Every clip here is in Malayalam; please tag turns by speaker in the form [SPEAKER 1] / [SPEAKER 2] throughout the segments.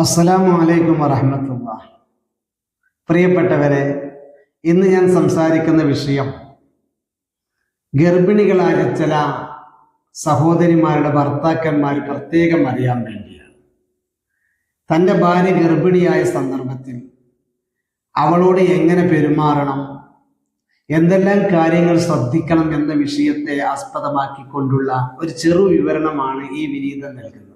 [SPEAKER 1] അസ്സലാമു അലൈക്കും വറഹമത്തുള്ള. പ്രിയപ്പെട്ടവരെ ഇന്ന് ഞാൻ സംസാരിക്കുന്ന വിഷയം ഗർഭിണികളായ ചില സഹോദരിമാരുടെ ഭർത്താക്കന്മാർ പ്രത്യേകം അറിയാൻ വേണ്ടിയാണ്. തന്റെ ഭാര്യ ഗർഭിണിയായ സന്ദർഭത്തിൽ അവളോട് എങ്ങനെ പെരുമാറണം എന്തെല്ലാം കാര്യങ്ങൾ ശ്രദ്ധിക്കണം എന്ന വിഷയത്തെ ആസ്പദമാക്കിക്കൊണ്ടുള്ള ഒരു ചെറു വിവരണമാണ് ഈ വിനീതം നൽകുന്നത്.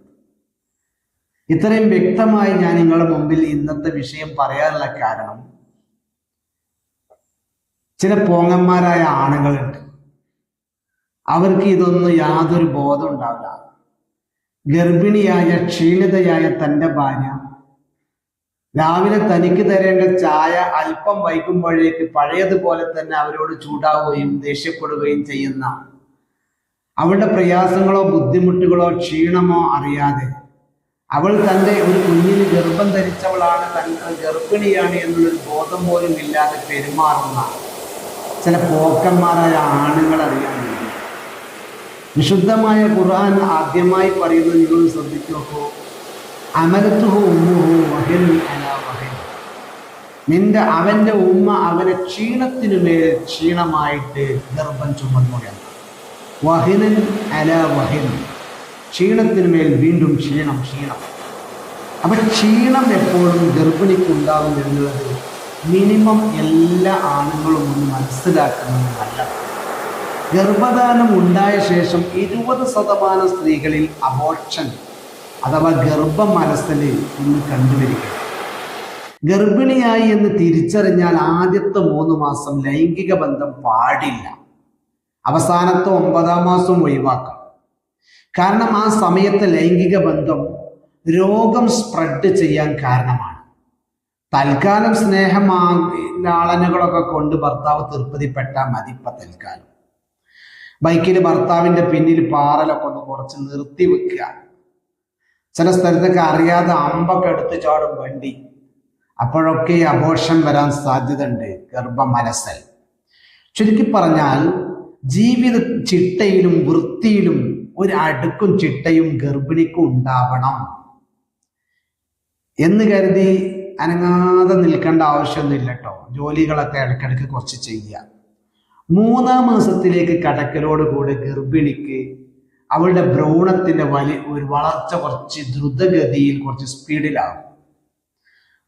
[SPEAKER 1] ഇത്രയും വ്യക്തമായി ഞാൻ നിങ്ങളുടെ മുമ്പിൽ ഇന്നത്തെ വിഷയം പറയാനുള്ള കാരണം ചില പോങ്ങന്മാരായ ആണുങ്ങളുണ്ട്. അവർക്ക് ഇതൊന്നും യാതൊരു ബോധം ഉണ്ടാവില്ല. ഗർഭിണിയായ ക്ഷീണിതയായ തന്റെ ഭാര്യ രാവിലെ തനിക്ക് തരേണ്ട ചായ അല്പം വൈകുമ്പോഴേക്ക് പഴയതുപോലെ തന്നെ അവരോട് ചൂടാവുകയും ദേഷ്യപ്പെടുകയും ചെയ്യുന്ന അവരുടെ പ്രയാസങ്ങളോ ബുദ്ധിമുട്ടുകളോ ക്ഷീണമോ അറിയാതെ അവൾ തന്റെ ഒരു കുഞ്ഞിന് ഗർഭം ധരിച്ചവളാണ് തൻ ഗർഭിണിയാണ് എന്നുള്ളൊരു ബോധം പോലും ഇല്ലാതെ പെരുമാറുന്ന ചില പോക്കന്മാരായ ആണുങ്ങൾ അറിയാൻ വേണ്ടി. വിശുദ്ധമായ ഖുർആൻ ആദ്യമായി പറയുന്നത് നിങ്ങൾ ശ്രദ്ധിച്ചു നോക്കൂ. അമലത്തുഹു ഉമ്മുഹു വഹിൻ നിന്റെ അവന്റെ ഉമ്മ അവനെ ക്ഷീണത്തിനു മേൽ ക്ഷീണമായിട്ട് ഗർഭം ചുമന്നുകയാണ് വഹിനൻ അല വഹിൻ. ക്ഷീണത്തിന് മേൽ വീണ്ടും ക്ഷീണം ക്ഷീണം. അപ്പം ക്ഷീണം എപ്പോഴും ഗർഭിണിക്ക് ഉണ്ടാകും എന്നുള്ളത് മിനിമം എല്ലാ ആണുങ്ങളും ഒന്ന് മനസ്സിലാക്കുന്നത് നല്ലത് ഗർഭധാനം ഉണ്ടായ ശേഷം ഇരുപത് ശതമാനം സ്ത്രീകളിൽ അബോർഷൻ അഥവാ ഗർഭ മനസ്സിൽ ഇന്ന് കണ്ടുവരിക ഗർഭിണിയായി എന്ന് തിരിച്ചറിഞ്ഞാൽ ആദ്യത്തെ മൂന്ന് മാസം ലൈംഗിക ബന്ധം പാടില്ല. അവസാനത്തെ ഒമ്പതാം മാസം ഒഴിവാക്കാം. കാരണം ആ സമയത്ത് ലൈംഗിക ബന്ധം രോഗം സ്പ്രെഡ് ചെയ്യാൻ കാരണമാണ്. തൽക്കാലം സ്നേഹമാ ലാളനകളൊക്കെ കൊണ്ട് ഭർത്താവ് തൃപ്തിപ്പെട്ടാൽ മതി ഇപ്പൊ തൽക്കാലം. ബൈക്കിൽ ഭർത്താവിന്റെ പിന്നിൽ പാറലൊക്കെ ഒന്ന് കുറച്ച് നിർത്തി വെക്കുക. ചില സ്ഥലത്തൊക്കെ അറിയാതെ അമ്പൊക്കെ എടുത്ത് ചാടും വണ്ടി. അപ്പോഴൊക്കെ അബോഷം വരാൻ സാധ്യതയുണ്ട്. ഗർഭമലസൽ. ചുരുക്കി പറഞ്ഞാൽ ജീവിത ചിട്ടയിലും വൃത്തിയിലും ഒരു അടുക്കും ചിട്ടയും ഗർഭിണിക്കും ഉണ്ടാവണം എന്ന് കരുതി അനങ്ങാതെ നിൽക്കേണ്ട ആവശ്യമൊന്നുമില്ല കേട്ടോ ജോലികളൊക്കെ ഇടയ്ക്കിടയ്ക്ക് കുറച്ച് ചെയ്യുക. മൂന്നാം മാസത്തിലേക്ക് കടക്കലോട് കൂടെ ഗർഭിണിക്ക് അവളുടെ ഭ്രൂണത്തിന്റെ വലി ഒരു വളർച്ച കുറച്ച് ദ്രുതഗതിയിൽ കുറച്ച് സ്പീഡിലാകും.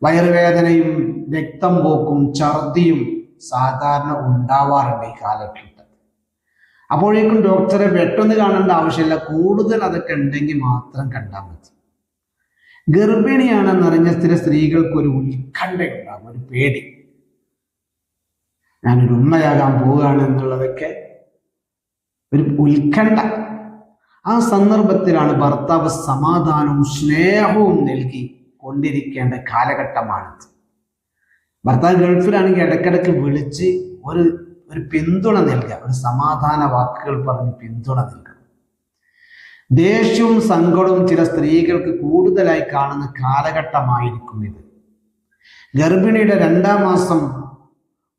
[SPEAKER 1] വയറുവേദനയും രക്തം പോക്കും ഛർദിയും സാധാരണ ഉണ്ടാവാറുണ്ട് ഈ കാലഘട്ടത്തിൽ. അപ്പോഴേക്കും ഡോക്ടറെ പെട്ടെന്ന് കാണേണ്ട ആവശ്യമില്ല. കൂടുതൽ അതൊക്കെ ഉണ്ടെങ്കിൽ മാത്രം കണ്ടാൽ മതി. ഗർഭിണിയാണെന്നറിഞ്ഞ ചില സ്ത്രീകൾക്ക് ഒരു ഉത്കണ്ഠയുണ്ടാകും ഒരു പേടി. ഞാനൊരു ഉമ്മയാകാൻ പോവുകയാണ് എന്നുള്ളതൊക്കെ ഒരു ഉത്കണ്ഠ. ആ സന്ദർഭത്തിലാണ് ഭർത്താവ് സമാധാനവും സ്നേഹവും നൽകി കൊണ്ടിരിക്കേണ്ട കാലഘട്ടമാണിത്. ഭർത്താവ് ഗൾഫിലാണെങ്കിൽ ഇടയ്ക്കിടയ്ക്ക് വിളിച്ച് ഒരു ഒരു പിന്തുണ നൽകുക ഒരു സമാധാന വാക്കുകൾ പറഞ്ഞ് പിന്തുണ നൽകുക. ദേഷ്യവും സങ്കടവും ചില സ്ത്രീകൾക്ക് കൂടുതലായി കാണുന്ന കാലഘട്ടമായിരിക്കും ഇത്. ഗർഭിണിയുടെ രണ്ടാം മാസം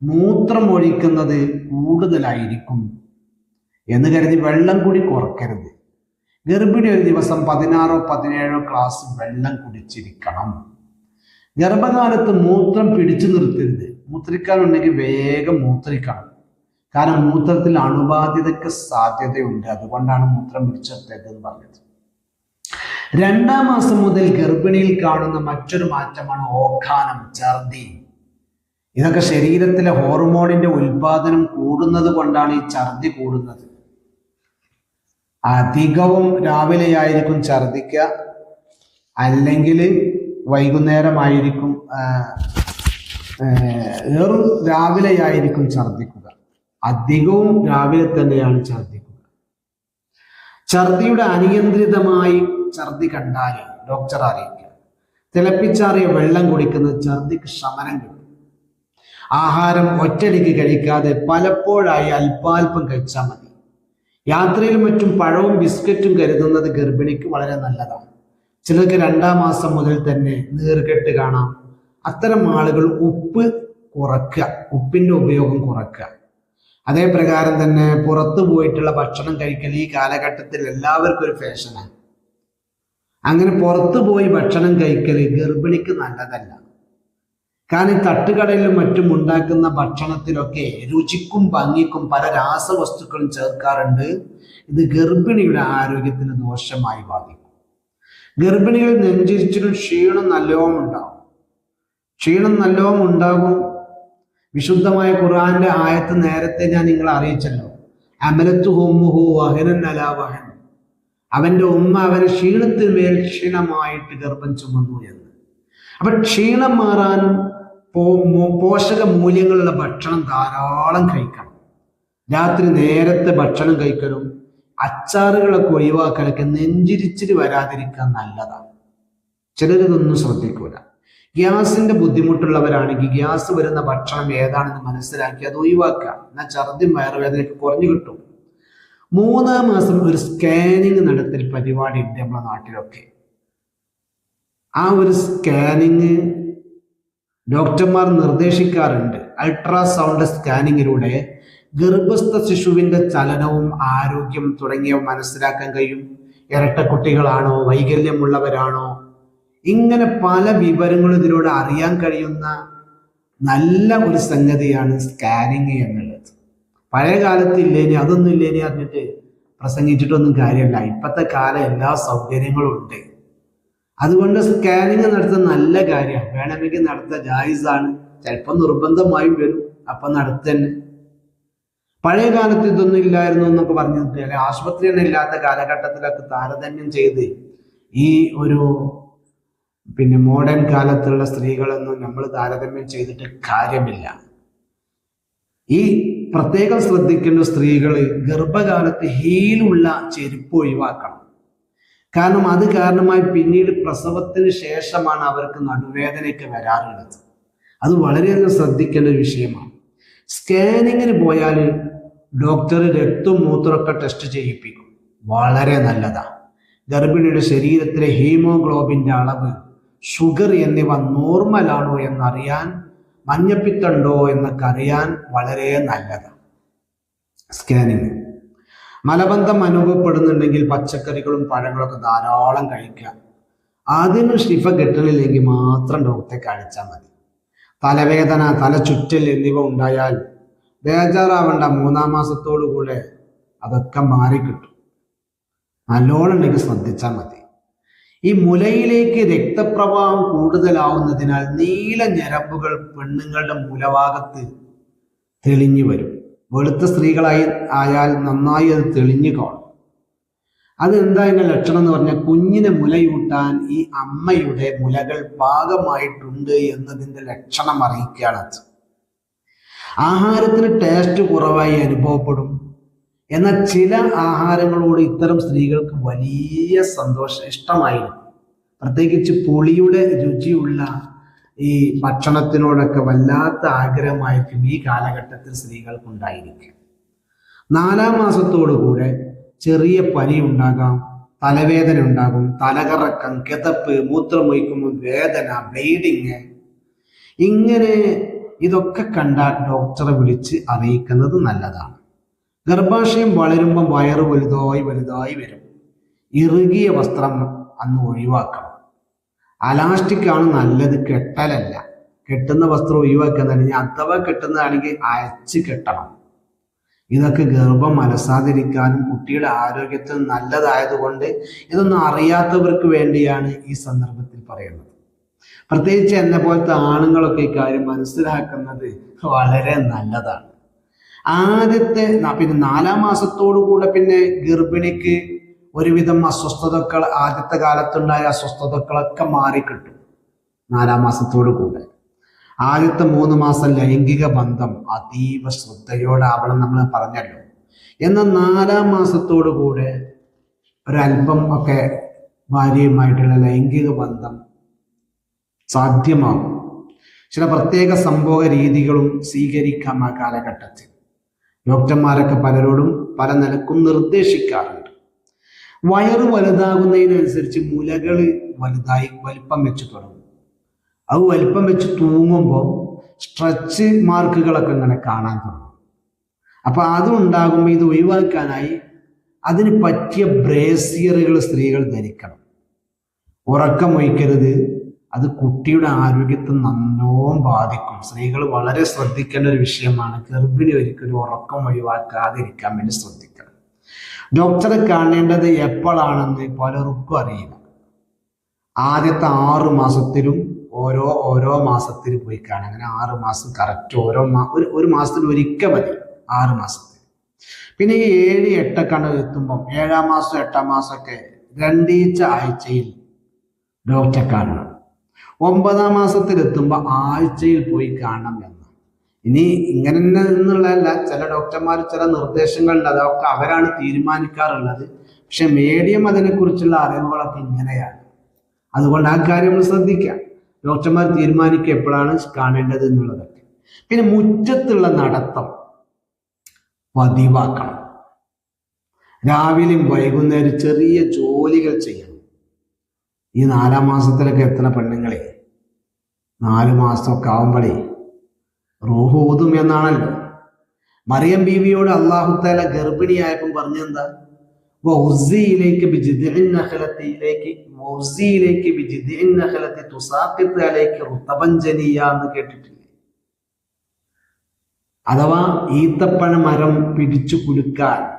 [SPEAKER 1] മൂത്രം ഒഴിക്കുന്നത് കൂടുതലായിരിക്കും എന്ന് കരുതി വെള്ളം കൂടി കുറക്കരുത്. ഗർഭിണി ഒരു ദിവസം പതിനാറോ പതിനേഴോ ക്ലാസ് വെള്ളം കുടിച്ചിരിക്കണം. ഗർഭകാലത്ത് മൂത്രം പിടിച്ചു നിർത്തരുത്. മൂത്രിക്കാനുണ്ടെങ്കിൽ വേഗം മൂത്രിക്കണം. കാരണം മൂത്രത്തിൽ അണുബാധിതയ്ക്ക് സാധ്യതയുണ്ട്. അതുകൊണ്ടാണ് മൂത്രം പിടിച്ചെടുത്തതെന്ന് പറഞ്ഞത്. രണ്ടാം മാസം മുതൽ ഗർഭിണിയിൽ കാണുന്ന മറ്റൊരു മാറ്റമാണ് ഓഖാനം ഛർദി. ഇതൊക്കെ ശരീരത്തിലെ ഹോർമോണിന്റെ ഉൽപാദനം കൂടുന്നത് കൊണ്ടാണ് ഈ ഛർദി കൂടുന്നത്. അധികവും രാവിലെയായിരിക്കും ഛർദിക്കുക. അല്ലെങ്കിൽ വൈകുന്നേരമായിരിക്കും ഏറും രാവിലെയായിരിക്കും ഛർദിക്കുക. അധികവും രാവിലെ തന്നെയാണ് ഛർദിക്കുക ഛർദിയുടെ അനിയന്ത്രിതമായി ഛർദി കണ്ടാൽ ഡോക്ടർ അറിയിക്കുക. തിളപ്പിച്ചാറിയ വെള്ളം കുടിക്കുന്നത് ഛർദിക്ക് ശമനം കിട്ടും. ആഹാരം ഒറ്റടിക്ക് കഴിക്കാതെ പലപ്പോഴായി അല്പാൽപ്പം കഴിച്ചാൽ മതി. യാത്രയിലും മറ്റും പഴവും ബിസ്ക്കറ്റും കരുതുന്നത് ഗർഭിണിക്ക് വളരെ നല്ലതാണ്. ചിലർക്ക് രണ്ടാം മാസം മുതൽ തന്നെ നീർകെട്ട് കാണാം. അത്തരം ആളുകൾ ഉപ്പ് കുറക്കുക ഉപ്പിന്റെ ഉപയോഗം കുറക്കുക. അതേ പ്രകാരം തന്നെ പുറത്തു പോയിട്ടുള്ള ഭക്ഷണം കഴിക്കൽ ഈ കാലഘട്ടത്തിൽ എല്ലാവർക്കും ഒരു ഫാഷനാണ് അങ്ങനെ പുറത്തു പോയി ഭക്ഷണം കഴിക്കൽ ഗർഭിണിക്ക് നല്ലതല്ല. കാരണം തട്ടുകടയിലും മറ്റും ഉണ്ടാക്കുന്ന ഭക്ഷണത്തിലൊക്കെ രുചിക്കും ഭംഗിക്കും പല രാസവസ്തുക്കളും ചേർക്കാറുണ്ട്. ഇത് ഗർഭിണിയുടെ ആരോഗ്യത്തിന് ദോഷമായി ബാധിക്കും. ഗർഭിണികൾ നെഞ്ചിരിച്ചിലും ക്ഷീണം നല്ലോണം ഉണ്ടാവും. ക്ഷീണം നല്ലോണം ഉണ്ടാകും വിശുദ്ധമായ ഖുർആന്റെ ആയത്ത് നേരത്തെ ഞാൻ നിങ്ങളെ അറിയിച്ചല്ലോ. അമലത്തു ഹോമുഹു വഹനൻ അലാവഹൻ അവന്റെ ഉമ്മ അവന് ക്ഷീണത്തിന് മേൽ ക്ഷീണമായിട്ട് ഗർഭം ചുമന്നു എന്ന്. അപ്പൊ ക്ഷീണം മാറാൻ പോഷക മൂല്യങ്ങളുള്ള ഭക്ഷണം ധാരാളം കഴിക്കണം. രാത്രി നേരത്തെ ഭക്ഷണം കഴിക്കലും അച്ചാറുകളൊക്കെ ഒഴിവാക്കലൊക്കെ നെഞ്ചിരിച്ചിരി വരാതിരിക്കാൻ നല്ലതാണ്. ചിലരിതൊന്നും ശ്രദ്ധിക്കൂല. ഗ്യാസിന്റെ ബുദ്ധിമുട്ടുള്ളവരാണെങ്കിൽ ഗ്യാസ് വരുന്ന ഭക്ഷണം ഏതാണെന്ന് മനസ്സിലാക്കി അത് ഒഴിവാക്കുക. എന്നാൽ ഛർദ്ദി വയറുവേദനയൊക്കെ കുറഞ്ഞു കിട്ടും. മൂന്നാം മാസം ഒരു സ്കാനിങ് നടത്തൽ പരിപാടി ഉണ്ട് നമ്മുടെ നാട്ടിലൊക്കെ. ആ ഒരു സ്കാനിങ് ഡോക്ടർമാർ നിർദ്ദേശിക്കാറുണ്ട്. അൾട്രാസൗണ്ട് സ്കാനിങ്ങിലൂടെ ഗർഭസ്ഥ ശിശുവിന്റെ ചലനവും ആരോഗ്യം തുടങ്ങിയവ മനസ്സിലാക്കാൻ കഴിയും. ഇരട്ടക്കുട്ടികളാണോ? വൈകല്യമുള്ളവരാണോ? ഇങ്ങനെ പല വിവരങ്ങളും ഇതിലൂടെ അറിയാൻ കഴിയുന്ന നല്ല ഒരു സംഗതിയാണ് സ്കാനിങ് എന്നുള്ളത്. പഴയ കാലത്ത് ഇല്ലേനി അതൊന്നും ഇല്ലേനി അറിഞ്ഞിട്ട് പ്രസംഗിച്ചിട്ടൊന്നും കാര്യമില്ല ഇപ്പോഴത്തെ കാലം എല്ലാ സൗകര്യങ്ങളും ഉണ്ട്. അതുകൊണ്ട് സ്കാനിങ് നടത്തുന്ന നല്ല കാര്യമാണ് വേണമെങ്കിൽ നടത്ത. ജായിസാണ്. ചിലപ്പോൾ നിർബന്ധമായും വരും. അപ്പം നടത്തന്നെ. പഴയ കാലത്ത് ഇതൊന്നും ഇല്ലായിരുന്നു എന്നൊക്കെ പറഞ്ഞിട്ട് അല്ലെങ്കിൽ ആശുപത്രി തന്നെ ഇല്ലാത്ത കാലഘട്ടത്തിലൊക്കെ താരതമ്യം ചെയ്ത് ഈ ഒരു പിന്നെ മോഡേൺ കാലത്തുള്ള സ്ത്രീകളൊന്നും നമ്മൾ താരതമ്യം ചെയ്തിട്ട് കാര്യമില്ല. ഈ പ്രത്യേകം ശ്രദ്ധിക്കുന്ന സ്ത്രീകൾ ഗർഭകാലത്ത് ഹീലുള്ള ചെരുപ്പ് ഒഴിവാക്കണം. കാരണം അത് കാരണമായി പിന്നീട് പ്രസവത്തിന് ശേഷമാണ് അവർക്ക് നടുവേദനയ്ക്ക് വരാറുള്ളത്. അത് വളരെയധികം ശ്രദ്ധിക്കേണ്ട ഒരു വിഷയമാണ്. സ്കാനിങ്ങിന് പോയാൽ ഡോക്ടർ രക്തവും മൂത്രമൊക്കെ ടെസ്റ്റ് ചെയ്യിപ്പിക്കും. വളരെ നല്ലതാണ് ഗർഭിണിയുടെ ശരീരത്തിലെ ഹീമോഗ്ലോബിന്റെ അളവ് ഷുഗർ എന്നിവ നോർമലാണോ എന്നറിയാൻ മഞ്ഞപ്പിത്തുണ്ടോ എന്നൊക്കെ അറിയാൻ വളരെ നല്ലതാണ്. സ്കാനിങ്. മലബന്ധം അനുഭവപ്പെടുന്നുണ്ടെങ്കിൽ പച്ചക്കറികളും പഴങ്ങളൊക്കെ ധാരാളം കഴിക്കുക. അതിന് ഷിഫ കിട്ടണില്ലെങ്കിൽ മാത്രം ഡോക്ടറെ കാണിച്ചാൽ മതി. തലവേദന തലചുറ്റൽ എന്നിവ ഉണ്ടായാൽ ബേജാറാവേണ്ട. മൂന്നാം മാസത്തോടു കൂടെ അതൊക്കെ മാറിക്കിട്ടും. നല്ലോണം ഉണ്ടെങ്കിൽ ശ്രദ്ധിച്ചാൽ മതി. ഈ മുലയിലേക്ക് രക്തപ്രവാഹം കൂടുതലാവുന്നതിനാൽ നീല ഞരമ്പുകൾ പെണ്ണുങ്ങളുടെ മൂലഭാഗത്ത് തെളിഞ്ഞു വരും. വെളുത്ത സ്ത്രീകളായി ആയാൽ നന്നായി അത് തെളിഞ്ഞു കാണും. അതെന്താ എന്ന ലക്ഷണം എന്ന് പറഞ്ഞാൽ കുഞ്ഞിനെ മുലയൂട്ടാൻ ഈ അമ്മയുടെ മുലകൾ പാകമായിട്ടുണ്ട് എന്നതിന്റെ ലക്ഷണം അറിയിക്കുകയാണ് ആഹാരത്തിന് ടേസ്റ്റ് കുറവായി അനുഭവപ്പെടും. എന്നാൽ ചില ആഹാരങ്ങളോട് ഇത്തരം സ്ത്രീകൾക്ക് വലിയ സന്തോഷം ഇഷ്ടമായിരുന്നു. പ്രത്യേകിച്ച് പുളിയുടെ രുചിയുള്ള ഈ ഭക്ഷണത്തിനോടൊക്കെ വല്ലാത്ത ആഗ്രഹമായിരിക്കും ഈ കാലഘട്ടത്തിൽ സ്ത്രീകൾക്കുണ്ടായിരിക്കും നാലാം മാസത്തോടു കൂടെ ചെറിയ പനി ഉണ്ടാകാം തലവേദന ഉണ്ടാകും തലകറക്കം കിതപ്പ് മൂത്രമൊഴിക്കുമ്പോൾ വേദന ബ്ലീഡിങ്. ഇങ്ങനെ ഇതൊക്കെ കണ്ടാൽ ഡോക്ടറെ വിളിച്ച് അറിയിക്കുന്നത് നല്ലതാണ്. ഗർഭാശയം വളരുമ്പോൾ വയറ് വലുതായി വലുതായി വരും. ഇറുകിയ വസ്ത്രം അന്ന് ഒഴിവാക്കണം. അലാസ്റ്റിക് ആണ് നല്ലത് കെട്ടലല്ല. കെട്ടുന്ന വസ്ത്രം ഒഴിവാക്കുന്നതാണ് അഥവാ കെട്ടുന്നതാണെങ്കിൽ അയച്ച് കെട്ടണം. ഇതൊക്കെ ഗർഭം അലസാതിരിക്കാനും കുട്ടിയുടെ ആരോഗ്യത്തിന് നല്ലതായതുകൊണ്ട് ഇതൊന്നും അറിയാത്തവർക്ക് വേണ്ടിയാണ് ഈ സന്ദർഭത്തിൽ പറയുന്നത്. പ്രത്യേകിച്ച് എന്നെ പോലത്തെ ആണുങ്ങളൊക്കെ ഇക്കാര്യം മനസ്സിലാക്കുന്നത് വളരെ നല്ലതാണ്. ആദ്യത്തെ പിന്നെ നാലാം മാസത്തോടു കൂടെ പിന്നെ ഗർഭിണിക്ക് ഒരുവിധം അസ്വസ്ഥതകൾ ആദ്യത്തെ കാലത്തുണ്ടായ അസ്വസ്ഥതകളൊക്കെ മാറിക്കിട്ടും നാലാം മാസത്തോടു കൂടെ. ആദ്യത്തെ മൂന്ന് മാസം ലൈംഗിക ബന്ധം അതീവ ശ്രദ്ധയോടാവണം നമ്മൾ പറഞ്ഞല്ലോ. എന്നാൽ നാലാം മാസത്തോടു കൂടെ ഒരല്പം ഒക്കെ ഭാര്യയുമായിട്ടുള്ള ലൈംഗിക ബന്ധം സാധ്യമാകും. ചില പ്രത്യേക സംഭവ രീതികളും സ്വീകരിക്കാം ആ കാലഘട്ടത്തിൽ. ഡോക്ടർമാരൊക്കെ പലരോടും പല നിലക്കും നിർദ്ദേശിക്കാറുണ്ട്. വയറ് വലുതാകുന്നതിനനുസരിച്ച് മുലകൾ വലുതായി വലിപ്പം വെച്ച് തുടങ്ങും. അത് വലിപ്പം വെച്ച് തൂങ്ങുമ്പോൾ സ്ട്രെച്ച് മാർക്കുകളൊക്കെ ഇങ്ങനെ കാണാൻ തുടങ്ങും. അപ്പൊ അതുണ്ടാകുമ്പോൾ ഇത് ഒഴിവാക്കാനായി അതിന് പറ്റിയ ബ്രേസിയറുകൾ സ്ത്രീകൾ ധരിക്കണം. ഉറക്കം ഒഴിക്കരുത്. അത് കുട്ടിയുടെ ആരോഗ്യത്തെ നല്ലോണം ബാധിക്കും. സ്ത്രീകൾ വളരെ ശ്രദ്ധിക്കേണ്ട ഒരു വിഷയമാണ് ഗർഭിണി ഒരിക്കലും ഉറക്കം ഒഴിവാക്കാതിരിക്കാൻ വേണ്ടി ശ്രദ്ധിക്കണം. ഡോക്ടറെ കാണേണ്ടത് എപ്പോഴാണെന്ന് പലർക്കും അറിയില്ല. ആദ്യത്തെ ആറു മാസത്തിലും ഓരോ ഓരോ മാസത്തിൽ പോയി കാണാം. അങ്ങനെ ആറ് മാസം കറക്റ്റ് ഓരോ മാ ഒരു ഒരു മാസത്തിൽ ഒരിക്കൽ മതി ആറ് മാസത്തിൽ. പിന്നെ ഈ ഏഴ് എട്ടൊക്കെ എത്തുമ്പം ഏഴാം മാസം എട്ടാം മാസമൊക്കെ രണ്ടീച്ച ആഴ്ചയിൽ ഡോക്ടറെ കാണണം. ഒമ്പതാം മാസത്തിൽ എത്തുമ്പോൾ ആഴ്ചയിൽ പോയി കാണണം എന്ന്. ഇനി ഇങ്ങനെ എന്നുള്ളതല്ല ചില ഡോക്ടർമാർ ചില നിർദ്ദേശങ്ങളുണ്ട് അതൊക്കെ അവരാണ് തീരുമാനിക്കാറുള്ളത്. പക്ഷെ മീഡിയം അതിനെക്കുറിച്ചുള്ള അറിവുകളൊക്കെ ഇങ്ങനെയാണ്. അതുകൊണ്ട് ആ കാര്യം നമ്മൾ ശ്രദ്ധിക്കാം ഡോക്ടർമാർ തീരുമാനിക്കുക എപ്പോഴാണ് കാണേണ്ടത് എന്നുള്ളതൊക്കെ. പിന്നെ മുറ്റത്തുള്ള നടത്തം പതിവാക്കണം. രാവിലെയും വൈകുന്നേരം ചെറിയ ജോലികൾ ചെയ്യണം. ഈ നാലാം മാസത്തിലൊക്കെ എത്ര പെണ്ണുങ്ങളെ നാല് മാസമൊക്കെ ആവുമ്പോഴേ റൂഹ് ഊതും എന്നാണല്ലോ. മറിയം ബീവിയോട് അള്ളാഹുത്താല ഗർഭിണിയായപ്പം പറഞ്ഞെന്താ? വൗസിയിലേക്ക് എന്ന് കേട്ടിട്ടില്ലേ? അഥവാ ഈത്തപ്പഴ മരം പിടിച്ചു കുലുക്കാൻ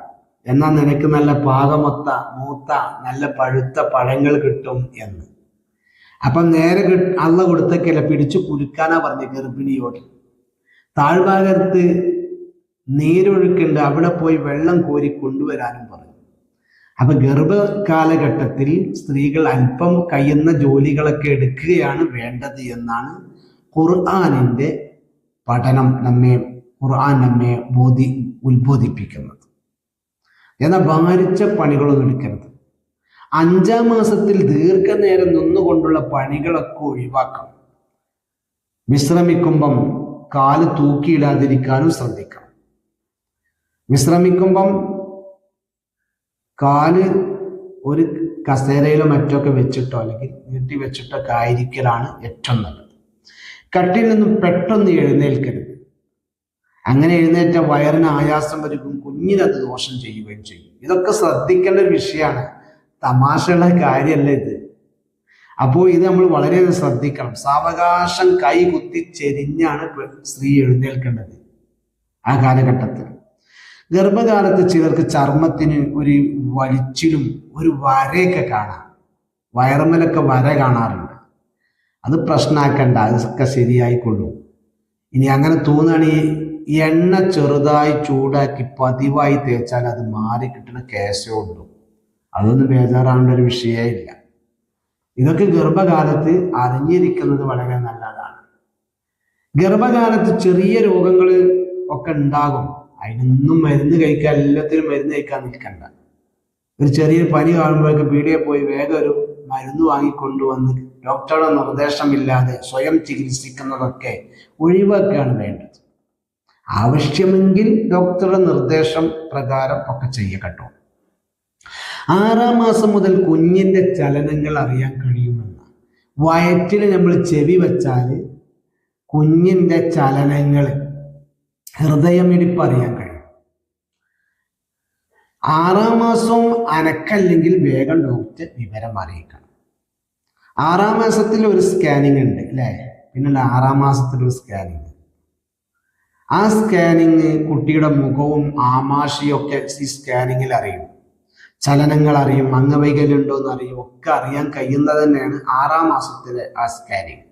[SPEAKER 1] എന്നാൽ നിനക്ക് നല്ല പാകമൊത്ത മൂത്ത നല്ല പഴുത്ത പഴങ്ങൾ കിട്ടും എന്ന്. അപ്പം നേരെ അള്ള കൊടുത്തക്കല്ല പിടിച്ചു കുലുക്കാനാ പറഞ്ഞ ഗർഭിണിയോട്. താഴ്ഭാഗത്ത് നീരൊഴുക്കുണ്ട് അവിടെ പോയി വെള്ളം കോരി കൊണ്ടുവരാനും പറഞ്ഞു. അപ്പൊ ഗർഭകാലഘട്ടത്തിൽ സ്ത്രീകൾ അല്പം കയ്യുന്ന ജോലികളൊക്കെ എടുക്കുകയാണ് വേണ്ടത് എന്നാണ് ഖുർആാനിന്റെ പഠനം നമ്മെ ഖുർആൻ നമ്മെ ബോധി ഉത്ബോധിപ്പിക്കുന്നത്. എന്നാൽ ഭാരിച്ച പണികളൊന്നും എടുക്കരുത്. അഞ്ചാം മാസത്തിൽ ദീർഘനേരം നിന്നുകൊണ്ടുള്ള പണികളൊക്കെ ഒഴിവാക്കണം. വിശ്രമിക്കുമ്പം കാൽ തൂക്കിയിടാതിരിക്കാനും ശ്രദ്ധിക്കണം. വിശ്രമിക്കുമ്പം കാൽ ഒരു കസേരയിലോ മറ്റൊക്കെ വെച്ചിട്ടോ അല്ലെങ്കിൽ നീട്ടി വെച്ചിട്ടൊക്കെ ആയിരിക്കലാണ് ഏറ്റവും നല്ലത്. കട്ടിൽ നിന്നും പെട്ടെന്ന് എഴുന്നേൽക്കരുത്. അങ്ങനെ എഴുന്നേറ്റ വയറിന് ആയാസം വരികയും കുഞ്ഞിനത് ദോഷം ചെയ്യുകയും ചെയ്യും. ഇതൊക്കെ ശ്രദ്ധിക്കേണ്ട ഒരു വിഷയമാണ് തമാശയുള്ള കാര്യമല്ല ഇത്? അപ്പോൾ ഇത് നമ്മൾ വളരെ ശ്രദ്ധിക്കണം. സാവകാശം കൈ കുത്തി ചെരിഞ്ഞാണ് സ്ത്രീ എഴുന്നേൽക്കേണ്ടത് ആ കാലഘട്ടത്തിൽ. ഗർഭകാലത്ത് ചിലർക്ക് ചർമ്മത്തിന് ഒരു വലിച്ചിലും ഒരു വരയൊക്കെ കാണാം. വയറുമലൊക്കെ വര കാണാറുണ്ട്. അത് പ്രശ്നമാക്കണ്ട അതൊക്കെ ശരിയായിക്കൊള്ളും. ഇനി അങ്ങനെ തോന്നുകയാണെങ്കിൽ എണ്ണ ചെറുതായി ചൂടാക്കി പതിവായി തേച്ചാൽ അത് മാറി കിട്ടുന്ന കേസേ അതൊന്നും ബേജാറാവേണ്ട ഒരു വിഷയേ ഇല്ല. ഇതൊക്കെ ഗർഭകാലത്ത് അറിഞ്ഞിരിക്കുന്നത് വളരെ നല്ലതാണ്. ഗർഭകാലത്ത് ചെറിയ രോഗങ്ങൾ ഒക്കെ ഉണ്ടാകും. അതിനൊന്നും മരുന്ന് കഴിക്കാൻ എല്ലാത്തിനും മരുന്ന് കഴിക്കാൻ നിൽക്കണ്ട. ഒരു ചെറിയ പനി കാണുമ്പോഴേക്ക് പീടിയെ പോയി വേഗം ഒരു മരുന്ന് വാങ്ങിക്കൊണ്ടുവന്ന് ഡോക്ടറുടെ നിർദ്ദേശമില്ലാതെ സ്വയം ചികിത്സിക്കുന്നതൊക്കെ ഒഴിവാക്കുകയാണ് വേണ്ടത്. ആവശ്യമെങ്കിൽ ഡോക്ടറുടെ നിർദ്ദേശം പ്രകാരം ഒക്കെ ചെയ്യട്ടോ ആറാം മാസം മുതൽ കുഞ്ഞിന്റെ ചലനങ്ങൾ അറിയാൻ കഴിയുമെന്ന്. വയറ്റിൽ നമ്മൾ ചെവി വെച്ചാൽ കുഞ്ഞിന്റെ ചലനങ്ങൾ ഹൃദയമിടിപ്പ് അറിയാൻ കഴിയും. ആറാം മാസം അനക്കല്ലെങ്കിൽ വേഗം ഡോക്ടർ വിവരം അറിയിക്കണം. ആറാം മാസത്തിൽ ഒരു സ്കാനിങ് ഉണ്ട് അല്ലേ? പിന്നെ ആറാം മാസത്തിൽ ഒരു സ്കാനിങ് ആ സ്കാനിങ് കുട്ടിയുടെ മുഖവും ആമാശയൊക്കെ ഈ സ്കാനിങ്ങിൽ അറിയും. ചലനങ്ങൾ അറിയും അംഗവൈകല്യം ഉണ്ടോ എന്ന് അറിയും ഒക്കെ അറിയാൻ കഴിയുന്നത് തന്നെയാണ് ആറാം മാസത്തിലെ ആ സ്കാനിങ്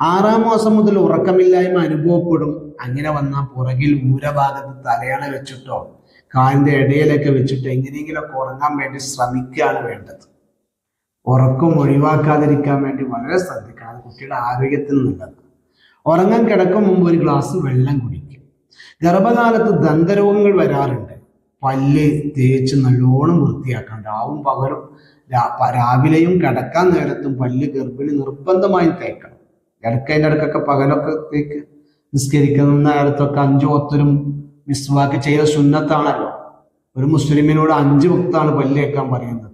[SPEAKER 1] ആറാം മാസം മുതൽ ഉറക്കമില്ലായ്മ അനുഭവപ്പെടും. അങ്ങനെ വന്നാൽ പുറകിൽ ഊരഭാഗത്ത് തലയണ വെച്ചിട്ടോ കാലിന്റെ ഇടയിലൊക്കെ വെച്ചിട്ടോ എങ്ങനെയെങ്കിലൊക്കെ ഉറങ്ങാൻ വേണ്ടി ശ്രമിക്കുകയാണ് വേണ്ടത്. ഉറക്കം ഒഴിവാക്കാതിരിക്കാൻ വേണ്ടി വളരെ ശ്രദ്ധിക്കണം. കുട്ടിയുടെ ആരോഗ്യത്തിന് നല്ലത്. ഉറങ്ങാൻ കിടക്കും മുമ്പ് ഒരു ഗ്ലാസ് വെള്ളം കുടിക്കും ഗർഭകാലത്ത് ദന്തരോഗങ്ങൾ വരാറുണ്ട്. പല്ല് തേച്ച് നല്ലോണം വൃത്തിയാക്കണം രാവും പകലും. രാവിലെയും കിടക്കാൻ നേരത്തും പല്ല് ഗർഭിണി നിർബന്ധമായും തേക്കണം. ഇടയ്ക്കതിന്റെ ഇടയ്ക്കൊക്കെ പകലൊക്കെ തേക്ക്. നിസ്കരിക്കുന്ന നേരത്തൊക്കെ അഞ്ചു ഒത്തരും മിസ്വാക്ക് ചെയ്ത സുന്നത്താണല്ലോ. ഒരു മുസ്ലിമിനോട് അഞ്ച് വക്താണ് പല്ല് തേക്കാൻ പറയുന്നത്.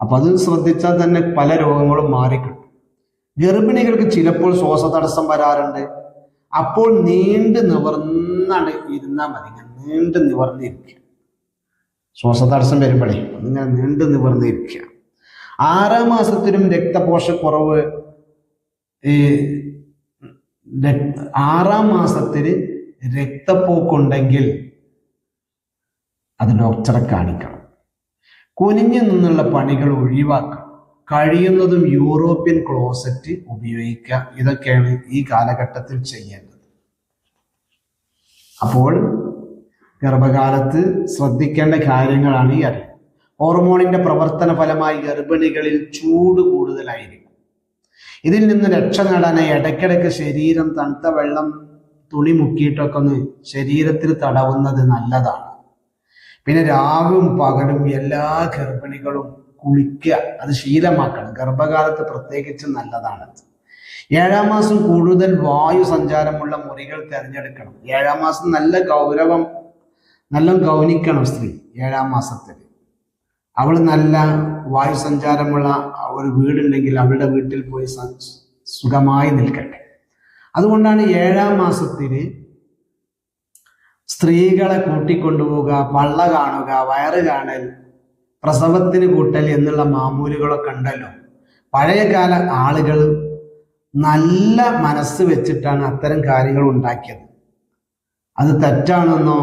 [SPEAKER 1] അപ്പൊ അത് ശ്രദ്ധിച്ചാൽ തന്നെ പല രോഗങ്ങളും മാറിക്കിട്ടും. ഗർഭിണികൾക്ക് ചിലപ്പോൾ ശ്വാസതടസ്സം വരാറുണ്ട്. അപ്പോൾ നീണ്ടു നിവർന്നാണ് ഇരുന്നാൽ മതി. ഇങ്ങനെ നീണ്ടു നിവർന്നിരിക്കുക. ശ്വാസതടസ്സം വരുമ്പോഴേ ഒന്നിങ്ങനെ നീണ്ടു നിവർന്നിരിക്കുക. ആറാം മാസത്തിലും രക്തപോഷക്കുറവ് ഈ ആറാം മാസത്തിൽ രക്തപ്പോക്കുണ്ടെങ്കിൽ അത് ഡോക്ടറെ കാണിക്കണം. കുനിഞ്ഞു നിന്നുള്ള പണികൾ ഒഴിവാക്കണം. കഴിയുന്നതും യൂറോപ്യൻ ക്ലോസറ്റ് ഉപയോഗിക്കുക. ഇതൊക്കെയാണ് ഈ കാലഘട്ടത്തിൽ ചെയ്യേണ്ടത്. അപ്പോൾ ഗർഭകാലത്ത് ശ്രദ്ധിക്കേണ്ട കാര്യങ്ങളാണ് ഈ അറിവ്. ഹോർമോണിന്റെ പ്രവർത്തന ഫലമായി ഗർഭിണികളിൽ ചൂട് കൂടുതലായിരിക്കും. ഇതിൽ നിന്ന് രക്ഷ നേടാനായി ഇടയ്ക്കിടയ്ക്ക് ശരീരം തണുത്ത വെള്ളം തുണി മുക്കിയിട്ടൊക്കെ ഒന്ന് ശരീരത്തിൽ തടവുന്നത് നല്ലതാണ്. പിന്നെ രാവും പകലും എല്ലാ ഗർഭിണികളും കുളിക്കുക. അത് ശീലമാക്കണം. ഗർഭകാലത്ത് പ്രത്യേകിച്ച് നല്ലതാണ്. ഏഴാം മാസം കൂടുതൽ വായു സഞ്ചാരമുള്ള മുറികൾ തിരഞ്ഞെടുക്കണം. ഏഴാം മാസം നല്ല ഗൗരവം നല്ല ഗൗനിക്കണം സ്ത്രീ ഏഴാം മാസത്തിൽ. അവൾ നല്ല വായു സഞ്ചാരമുള്ള ഒരു വീടുണ്ടെങ്കിൽ അവളുടെ വീട്ടിൽ പോയി സുഖമായി നിൽക്കട്ടെ. അതുകൊണ്ടാണ് ഏഴാം മാസത്തിൽ സ്ത്രീകളെ കൂട്ടിക്കൊണ്ടുപോവുക പള്ള കാണുക വയറ് കാണൽ പ്രസവത്തിന് കൂട്ടൽ എന്നുള്ള മാമൂലുകളൊക്കെ ഉണ്ടല്ലോ. പഴയകാല ആളുകൾ നല്ല മനസ്സ് വെച്ചിട്ടാണ് അത്തരം കാര്യങ്ങൾ ഉണ്ടാക്കിയത്. അത് തെറ്റാണെന്നോ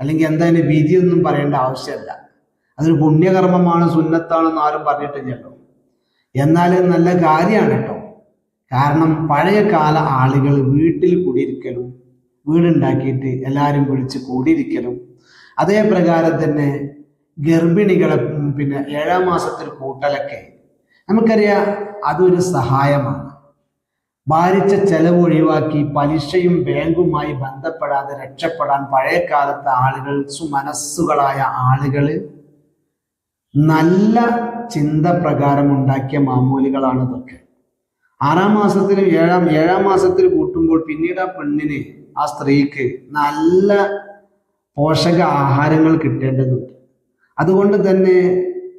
[SPEAKER 1] അല്ലെങ്കിൽ എന്തായാലും ഒന്നും പറയേണ്ട ആവശ്യമല്ല. അതൊരു പുണ്യകർമ്മമാണ് സുന്നത്താണെന്ന് ആരും പറഞ്ഞിട്ടില്ലല്ലോ. എന്നാൽ നല്ല കാര്യമാണ് കേട്ടോ. കാരണം പഴയ കാല ആളുകൾ വീട്ടിൽ കൂടിയിരിക്കലും വീടുണ്ടാക്കിയിട്ട് എല്ലാവരും വിളിച്ച് കൂടിയിരിക്കലും അതേ പ്രകാരം തന്നെ ഗർഭിണികളെ പിന്നെ ഏഴാം മാസത്തിൽ കൂട്ടലൊക്കെ. നമുക്കറിയാം അതൊരു സഹായമാണ്. ഭാരിച്ച ചെലവ് ഒഴിവാക്കി പലിശയും ബാങ്കുമായി ബന്ധപ്പെടാതെ രക്ഷപ്പെടാൻ പഴയ കാലത്തെ ആളുകൾ സുമനസ്സുകളായ ആളുകൾ നല്ല ചിന്ത പ്രകാരം ഉണ്ടാക്കിയ മാമൂലികളാണ് ഇതൊക്കെ. ആറാം മാസത്തിലും ഏഴാം ഏഴാം മാസത്തിൽ കൂട്ടുമ്പോൾ പിന്നീട് ആ പെണ്ണിന് ആ സ്ത്രീക്ക് നല്ല പോഷക ആഹാരങ്ങൾ കിട്ടേണ്ടതുണ്ട്. അതുകൊണ്ട് തന്നെ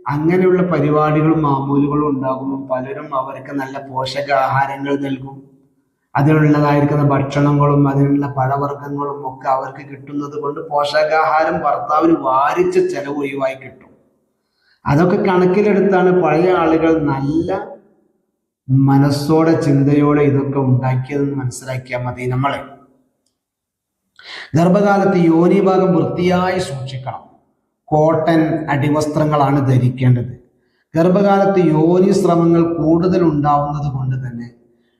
[SPEAKER 1] അങ്ങനെയുള്ള പരിപാടികളും മാമൂലുകളും ഉണ്ടാകുമ്പോൾ പലരും അവർക്ക് നല്ല പോഷകാഹാരങ്ങൾ നൽകും. അതിനുള്ളതായിരിക്കുന്ന ഭക്ഷണങ്ങളും അതിനുള്ള പഴവർഗങ്ങളും ഒക്കെ അവർക്ക് കിട്ടുന്നത് കൊണ്ട് പോഷകാഹാരം ഭർത്താവിന് വാരിച്ച ചെലവ് ഒഴിവായി കിട്ടും. അതൊക്കെ കണക്കിലെടുത്താണ് പഴയ ആളുകൾ നല്ല മനസ്സോടെ ചിന്തയോടെ ഇതൊക്കെ ഉണ്ടാക്കിയതെന്ന് മനസ്സിലാക്കിയാൽ മതി നമ്മളെ. ഗർഭകാലത്ത് യോനിഭാഗം വൃത്തിയായി സൂക്ഷിക്കണം. കോട്ടൺ അടിവസ്ത്രങ്ങളാണ് ധരിക്കേണ്ടത്. ഗർഭകാലത്ത് യോനി ശ്രമങ്ങൾ കൂടുതൽ ഉണ്ടാവുന്നത് കൊണ്ട് തന്നെ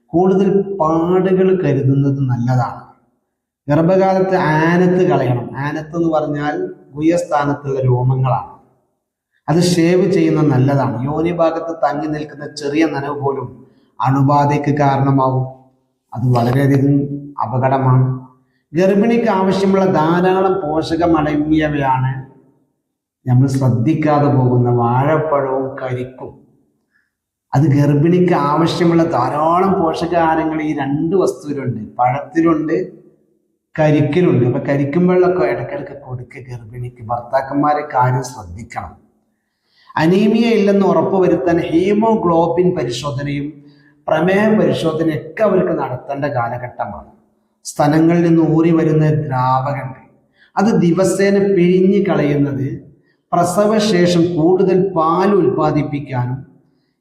[SPEAKER 1] കൂടുതൽ പാടുകൾ കരുതുന്നത് നല്ലതാണ്. ഗർഭകാലത്ത് ആനത്ത് കളയണം. ആനത്ത് എന്ന് പറഞ്ഞാൽ ഗുയസ്ഥാനത്തുള്ള രോമങ്ങളാണ്. അത് ഷേവ് ചെയ്യുന്നത് നല്ലതാണ്. യോനി ഭാഗത്ത് തങ്ങി നിൽക്കുന്ന ചെറിയ നനവ് പോലും അണുബാധയ്ക്ക് കാരണമാവും. അത് വളരെയധികം അപകടമാണ്. ഗർഭിണിക്ക് ആവശ്യമുള്ള ധാരാളം പോഷകം അടങ്ങിയവയാണ് നമ്മൾ ശ്രദ്ധിക്കാതെ പോകുന്ന വാഴപ്പഴവും കരിക്കും. അത് ഗർഭിണിക്ക് ആവശ്യമുള്ള ധാരാളം പോഷകാഹാരങ്ങൾ ഈ രണ്ട് വസ്തുവിലുണ്ട്. പഴത്തിലുണ്ട് കരിക്കിലുണ്ട്. അപ്പൊ കരിക്കുമ്പോഴൊക്കെ ഇടയ്ക്കിടയ്ക്ക് കൊടുക്കുക ഗർഭിണിക്ക്. ഭർത്താക്കന്മാരെ കാര്യം ശ്രദ്ധിക്കണം. അനീമിയ ഇല്ലെന്ന് ഉറപ്പുവരുത്താൻ ഹീമോഗ്ലോബിൻ പരിശോധനയും പ്രമേഹ പരിശോധനയൊക്കെ അവർക്ക് നടത്തേണ്ട കാലഘട്ടമാണ്. സ്ഥലങ്ങളിൽ നിന്ന് ഊറി വരുന്ന ദ്രാവകങ്ങൾ. അത് ദിവസേന പിഴിഞ്ഞ് കളയുന്നത് പ്രസവശേഷം കൂടുതൽ പാൽ ഉൽപ്പാദിപ്പിക്കാനും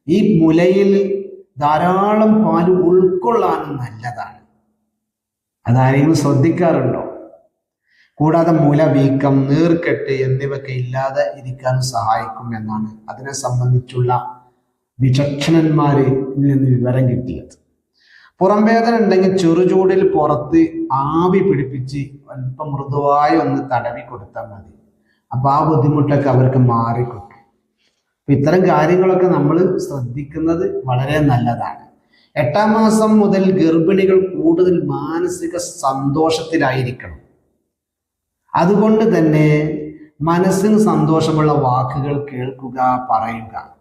[SPEAKER 1] ഈ മുലയിൽ ധാരാളം പാൽ ഉൾക്കൊള്ളാനും നല്ലതാണ്. അതാരെങ്കിലും ശ്രദ്ധിക്കാറുണ്ടോ? കൂടാതെ മുല വീക്കം നീർക്കെട്ട് എന്നിവയൊക്കെ ഇല്ലാതെ ഇരിക്കാൻ സഹായിക്കും എന്നാണ് അതിനെ സംബന്ധിച്ചുള്ള വിചക്ഷണന്മാര് ഇതിൽ നിന്ന് വിവരം കിട്ടിയത്. പുറം വേദന ഉണ്ടെങ്കിൽ ചെറുചൂടിൽ പുറത്ത് ആവി പിടിപ്പിച്ച് അല്പം മൃദുവായി ഒന്ന് തടവി കൊടുത്താൽ മതി. അപ്പൊ ആ ബുദ്ധിമുട്ടൊക്കെ അവർക്ക് മാറിക്കിട്ടും. അപ്പൊ ഇത്തരം കാര്യങ്ങളൊക്കെ നമ്മൾ ശ്രദ്ധിക്കുന്നത് വളരെ നല്ലതാണ്. എട്ടാം മാസം മുതൽ ഗർഭിണികൾ കൂടുതൽ മാനസിക സന്തോഷത്തിലായിരിക്കണം. അതുകൊണ്ട് തന്നെ മനസ്സിന് സന്തോഷമുള്ള വാക്കുകൾ കേൾക്കുക പറയുക.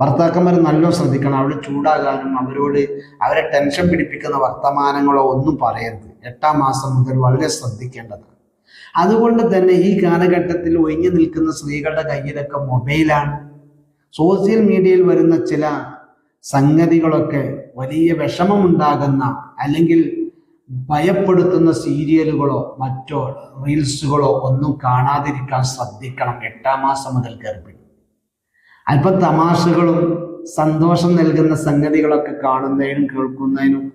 [SPEAKER 1] ഭർത്താക്കന്മാർ നല്ലോണം ശ്രദ്ധിക്കണം. അവിടെ ചൂടാകാനും അവരോട് അവരെ ടെൻഷൻ പിടിപ്പിക്കുന്ന വർത്തമാനങ്ങളോ ഒന്നും പറയരുത്. എട്ടാം മാസം മുതൽ വളരെ ശ്രദ്ധിക്കേണ്ടതാണ്. അതുകൊണ്ട് തന്നെ ഈ കാലഘട്ടത്തിൽ ഒഴിഞ്ഞു നിൽക്കുന്ന സ്ത്രീകളുടെ കയ്യിലൊക്കെ മൊബൈലാണ്. സോഷ്യൽ മീഡിയയിൽ വരുന്ന ചില സംഗതികളൊക്കെ വലിയ വിഷമമുണ്ടാകുന്ന അല്ലെങ്കിൽ ഭയപ്പെടുത്തുന്ന സീരിയലുകളോ മറ്റോ റീൽസുകളോ ഒന്നും കാണാതിരിക്കാൻ ശ്രദ്ധിക്കണം. എട്ടാം മാസം മുതൽ ഗർഭിണി. അല്പം തമാശകളും സന്തോഷം നൽകുന്ന സംഗതികളൊക്കെ കാണുന്നതിനും കേൾക്കുന്നതിനും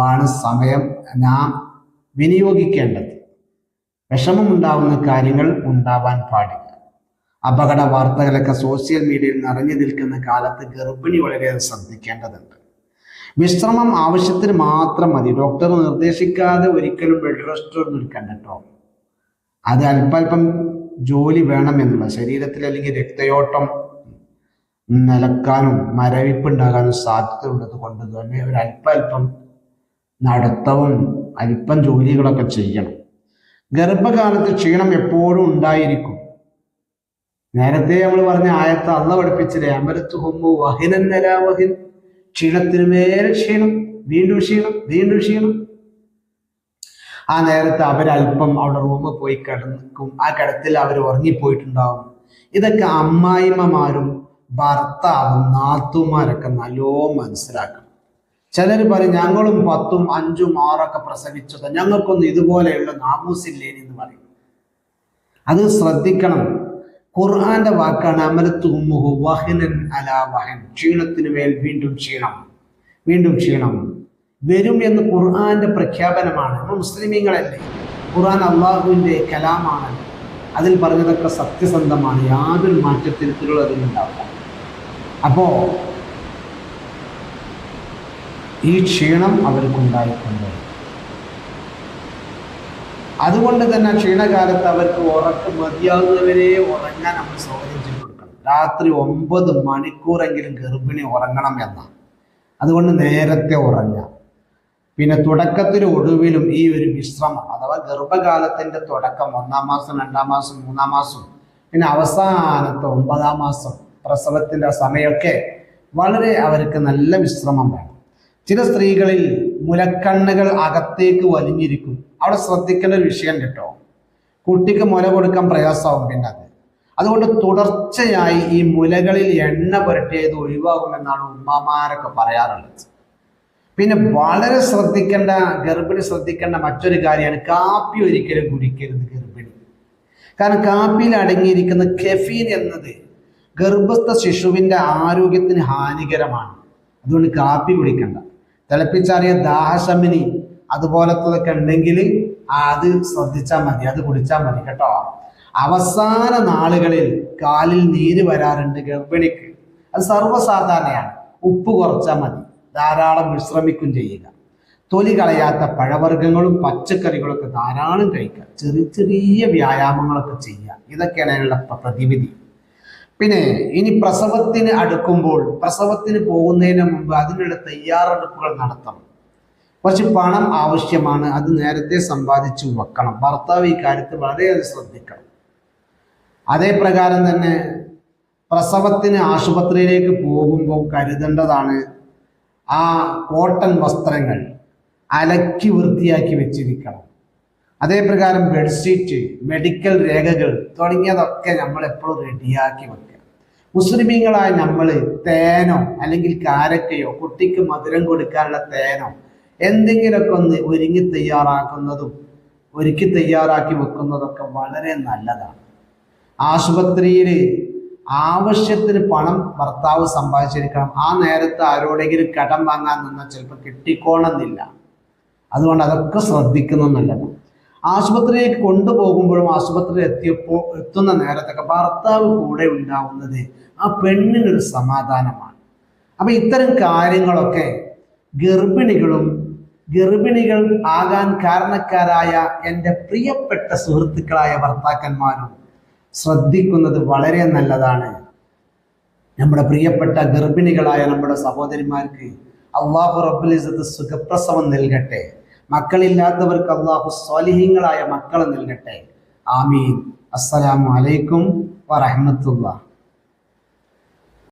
[SPEAKER 1] ആണ് സമയം. നാം വിനിയോഗിക്കേണ്ടത്. വിഷമമുണ്ടാവുന്ന കാര്യങ്ങൾ ഉണ്ടാവാൻ പാടില്ല. അപകട വാർത്തകളൊക്കെ സോഷ്യൽ മീഡിയയിൽ നിറഞ്ഞു നിൽക്കുന്ന കാലത്ത് ഗർഭിണി വളരെ ശ്രദ്ധിക്കേണ്ടതുണ്ട്. വിശ്രമം ആവശ്യത്തിന് മാത്രം മതി. ഡോക്ടർ നിർദ്ദേശിക്കാതെ ഒരിക്കലും ബെഡ് റെസ്റ്റ് ഒന്നും എടുക്കണ്ട കേട്ടോ അത് അല്പല്പം ജോലി വേണമെന്നുള്ള ശരീരത്തിൽ അല്ലെങ്കിൽ രക്തയോട്ടം നിലക്കാനും മരവിപ്പുണ്ടാകാനും സാധ്യതയുള്ളത് കൊണ്ട് തന്നെ ഒരു അല്പല്പം നടത്തവും അല്പം ജോലികളൊക്കെ ചെയ്യണം. ഗർഭകാലത്ത് ക്ഷീണം എപ്പോഴും ഉണ്ടായിരിക്കും. നേരത്തെ നമ്മൾ പറഞ്ഞ ആയത്ത് അള്ള പഠിപ്പിച്ചില്ലേ അമരത്ത് ഹൊമ്മു വഹിനൻ വഹിൻ. ക്ഷീണത്തിന് മേൽ ക്ഷീണം വീണ്ടും ക്ഷീണം വീണ്ടും ക്ഷീണം. ആ നേരത്തെ അവരല്പം അവിടെ റൂമിൽ പോയി കിടക്കും. ആ കിടത്തിൽ അവർ ഉറങ്ങിപ്പോയിട്ടുണ്ടാവും. ഇതൊക്കെ അമ്മായിമ്മമാരും ഭർത്താവും നാത്തുമാരൊക്കെ നല്ലോ മനസ്സിലാക്കണം. ചിലർ പറയും ഞങ്ങളും പത്തും അഞ്ചും ആറൊക്കെ പ്രസവിച്ചത്. ഞങ്ങൾക്കൊന്നും ഇതുപോലെയുള്ള നാമൂസില്ലേനി എന്ന് പറയും. അത് ശ്രദ്ധിക്കണം. ഖുർആന്റെ വാക്കാണ് ഉമ്മുഹു വഹനൻ അലാ വഹൻ. മേൽ വീണ്ടും ക്ഷീണം. വീണ്ടും ക്ഷീണം. വരും എന്ന് ഖുർആന്റെ പ്രഖ്യാപനമാണ്. നമ്മൾ മുസ്ലിമീങ്ങളല്ലേ? ഖുർആൻ അള്ളാഹുവിന്റെ കലാമാണ്. അതിൽ പറഞ്ഞതൊക്കെ സത്യസന്ധമാണ്. യാതൊരു മാറ്റത്തിരുത്തലുകൾ അതിലുണ്ടാവില്ല അപ്പോ ഈ ക്ഷീണം അവർക്കുണ്ടായിട്ടുണ്ട് അതുകൊണ്ട് തന്നെ ക്ഷീണകാലത്ത് അവർക്ക് ഉറക്കം മതിയാകുന്നവരെ ഉറങ്ങാൻ നമ്മൾ സൗകര്യം കൊടുക്കണം. രാത്രി ഒമ്പത് മണിക്കൂറെങ്കിലും ഗർഭിണി ഉറങ്ങണം എന്നാണ് അതുകൊണ്ട് നേരത്തെ ഉറങ്ങാം പിന്നെ തുടക്കത്തിലും ഒടുവിലും ഈ ഒരു വിശ്രമം അഥവാ ഗർഭകാലത്തിന്റെ തുടക്കം ഒന്നാം മാസം രണ്ടാം മാസം മൂന്നാം മാസം പിന്നെ അവസാനത്തെ ഒമ്പതാം മാസം പ്രസവത്തിന്റെ സമയമൊക്കെ വളരെ അവർക്ക് നല്ല വിശ്രമം വേണം. ചില സ്ത്രീകളിൽ മുലക്കണ്ണുകൾ അകത്തേക്ക് വലിഞ്ഞിരിക്കും. അവിടെ ശ്രദ്ധിക്കേണ്ട ഒരു വിഷയം കേട്ടോ. കുട്ടിക്ക് മുല കൊടുക്കാൻ പ്രയാസമാവും പിന്നെ അത്. അതുകൊണ്ട് തുടർച്ചയായി ഈ മുലകളിൽ എണ്ണ പുരട്ടിയത് ഒഴിവാകുമെന്നാണ് ഉമ്മമാരൊക്കെ പറയാറുള്ളത്. പിന്നെ വളരെ ശ്രദ്ധിക്കേണ്ട ഗർഭിണി ശ്രദ്ധിക്കേണ്ട മറ്റൊരു കാര്യമാണ് കാപ്പി ഒരിക്കലും കുടിക്കരുത് ഗർഭിണി. കാരണം കാപ്പിയിൽ അടങ്ങിയിരിക്കുന്ന കെഫീൻ എന്നത് ഗർഭസ്ഥ ശിശുവിന്റെ ആരോഗ്യത്തിന് ഹാനികരമാണ്. അതുകൊണ്ട് കാപ്പി കുടിക്കണ്ട. തിളപ്പിച്ചാറിയ ദാഹശമിനി അതുപോലത്തതൊക്കെ ഉണ്ടെങ്കിൽ അത് ശ്രദ്ധിച്ചാൽ മതി അത് കുടിച്ചാൽ മതി കേട്ടോ. അവസാന നാളുകളിൽ കാലിൽ നീര് വരാറുണ്ട് ഗർഭിണിക്ക്. അത് സർവസാധാരണയാണ്. ഉപ്പ് കുറച്ചാൽ മതി. ധാരാളം വിശ്രമിക്കും ചെയ്യുക. തൊലി കളയാത്ത പഴവർഗങ്ങളും പച്ചക്കറികളൊക്കെ ധാരാളം കഴിക്കുക. ചെറിയ ചെറിയ വ്യായാമങ്ങളൊക്കെ ചെയ്യുക. ഇതൊക്കെയാണ് അതിനുള്ള പ്രതിവിധി. പിന്നെ ഇനി പ്രസവത്തിന് അടുക്കുമ്പോൾ പ്രസവത്തിന് പോകുന്നതിന് മുമ്പ് അതിനുള്ള തയ്യാറെടുപ്പുകൾ നടത്തണം. കുറച്ച് പണം ആവശ്യമാണ് അത് നേരത്തെ സമ്പാദിച്ചു വെക്കണം. ഭർത്താവ് ഈ കാര്യത്തിൽ വളരെയധികം ശ്രദ്ധിക്കണം. അതേ പ്രകാരം തന്നെ പ്രസവത്തിന് ആശുപത്രിയിലേക്ക് പോകുമ്പോൾ കരുതേണ്ടതാണ് ആ കോട്ടൺ വസ്ത്രങ്ങൾ അലക്കി വൃത്തിയാക്കി വെച്ചിരിക്കണം. അതേ പ്രകാരം ബെഡ്ഷീറ്റ് മെഡിക്കൽ രേഖകൾ തുടങ്ങിയതൊക്കെ നമ്മൾ എപ്പോഴും റെഡിയാക്കി വെക്കുക. മുസ്ലിമീങ്ങളായ നമ്മൾ തേനോ അല്ലെങ്കിൽ കാരക്കയോ കുട്ടിക്ക് മധുരം കൊടുക്കാനുള്ള തേനോ എന്തെങ്കിലുമൊക്കെ ഒന്ന് ഒരുങ്ങി തയ്യാറാക്കുന്നതും ഒരുക്കി തയ്യാറാക്കി വെക്കുന്നതൊക്കെ വളരെ നല്ലതാണ്. ആശുപത്രിയിൽ ആവശ്യത്തിന് പണം ഭർത്താവ് സമ്പാദിച്ചിരിക്കണം. ആ നേരത്ത് ആരോടെങ്കിലും കടം വാങ്ങാൻ നിന്നാൽ ചിലപ്പോൾ കിട്ടിക്കോണമെന്നില്ല അതുകൊണ്ട് അതൊക്കെ ശ്രദ്ധിക്കുന്നത് നല്ലതാണ്. ആശുപത്രിയിലേക്ക് കൊണ്ടുപോകുമ്പോഴും ആശുപത്രിയിൽ എത്തിയപ്പോൾ എത്തുന്ന നേരത്തൊക്കെ ഭർത്താവ് കൂടെ ഉണ്ടാവുന്നത് ആ പെണ്ണിനൊരു സമാധാനമാണ്. അപ്പൊ ഇത്തരം കാര്യങ്ങളൊക്കെ ഗർഭിണികളും ഗർഭിണികൾ ആകാൻ കാരണക്കാരായ എന്റെ പ്രിയപ്പെട്ട സുഹൃത്തുക്കളായ ഭർത്താക്കന്മാരും ശ്രദ്ധിക്കുന്നത് വളരെ നല്ലതാണ്. നമ്മുടെ പ്രിയപ്പെട്ട ഗർഭിണികളായ നമ്മുടെ സഹോദരിമാർക്ക് അള്ളാഹു റബ്ബുലിസത്ത് സുഖപ്രസവം നൽകട്ടെ. മക്കളില്ലാത്തവർക്ക് അള്ളാഹു സ്വാലിഹ്യങ്ങളായ മക്കളെ നൽകട്ടെ. ആമീൻ. അസ്സലാമു അലൈക്കും വറഹമത്തുള്ള